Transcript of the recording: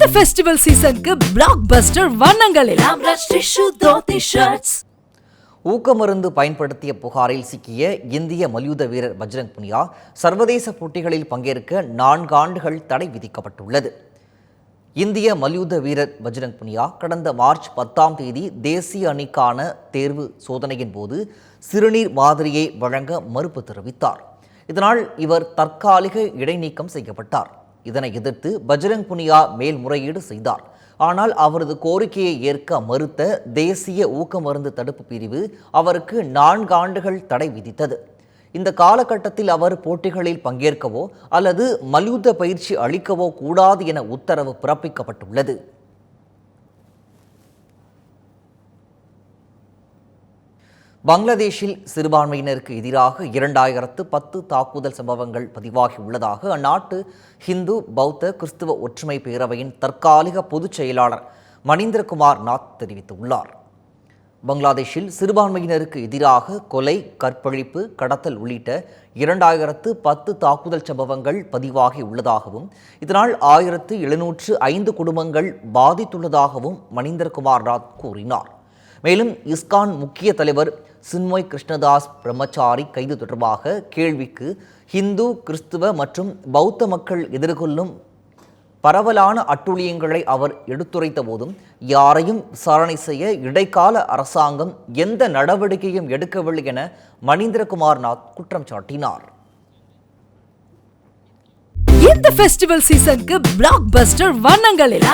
இந்த ஃபெஸ்டிவல் சீசனுக்கு பிளாக் பஸ்டர் வண்ணங்களில் ஊக்கமருந்து பயன்படுத்திய புகாரில் சிக்கிய இந்திய மல்யுத்த வீரர் பஜ்ரங் புனியா சர்வதேச போட்டிகளில் பங்கேற்க நான்கு ஆண்டுகள் தடை விதிக்கப்பட்டுள்ளது. இந்திய மல்யுத்த வீரர் பஜ்ரங் புனியா கடந்த மார்ச் பத்தாம் தேதி தேசிய அணிக்கான தேர்வு சோதனையின் போது சிறுநீர் மாதிரியை வழங்க மறுப்பு தெரிவித்தார். இதனால் இவர் தற்காலிக இடைநீக்கம் செய்யப்பட்டார். இதனை எதிர்த்து பஜ்ரங் புனியா மேல்முறையீடு செய்தார். ஆனால் அவரது கோரிக்கையை ஏற்க மறுத்த தேசிய ஊக்க மருந்து தடுப்பு பிரிவு அவருக்கு நான்கு ஆண்டுகள் தடை விதித்தது. இந்த காலகட்டத்தில் அவர் போட்டிகளில் பங்கேற்கவோ அல்லது மல்யுத்த பயிற்சி அளிக்கவோ கூடாது என உத்தரவு பிறப்பிக்கப்பட்டுள்ளது. பங்களாதேஷில் சிறுபான்மையினருக்கு எதிராக இரண்டாயிரத்து பத்து தாக்குதல் சம்பவங்கள் பதிவாகி உள்ளதாக அந்நாட்டு ஹிந்து பௌத்த கிறிஸ்துவ ஒற்றுமை பேரவையின் தற்காலிக பொதுச் செயலாளர் மணீந்திரகுமார் நாத் தெரிவித்துள்ளார். பங்களாதேஷில் சிறுபான்மையினருக்கு எதிராக கொலை கற்பழிப்பு கடத்தல் உள்ளிட்ட இரண்டாயிரத்து பத்து தாக்குதல் சம்பவங்கள் பதிவாகி உள்ளதாகவும் இதனால் ஆயிரத்து எழுநூற்று ஐந்து குடும்பங்கள் பாதித்துள்ளதாகவும் மணீந்திரகுமார் நாத் கூறினார். மேலும் இஸ்கான் முக்கிய தலைவர் சின்மோய் கிருஷ்ணதாஸ் பிரம்மச்சாரி கைது தொடர்பாக கேள்விக்கு ஹிந்து கிறிஸ்துவ மற்றும் பௌத்த மக்கள் எதிர்கொள்ளும் பரவலான அட்டுழியங்களை அவர் எடுத்துரைத்த போதும் யாரையும் விசாரணை செய்ய இடைக்கால அரசாங்கம் எந்த நடவடிக்கையும் எடுக்கவில்லை என மணீந்திரகுமார் நாத் குற்றம் சாட்டினார். இந்த ஃபெஸ்டிவல் சீசனுக்கு பிளாக் பஸ்டர் வண்ணங்களில்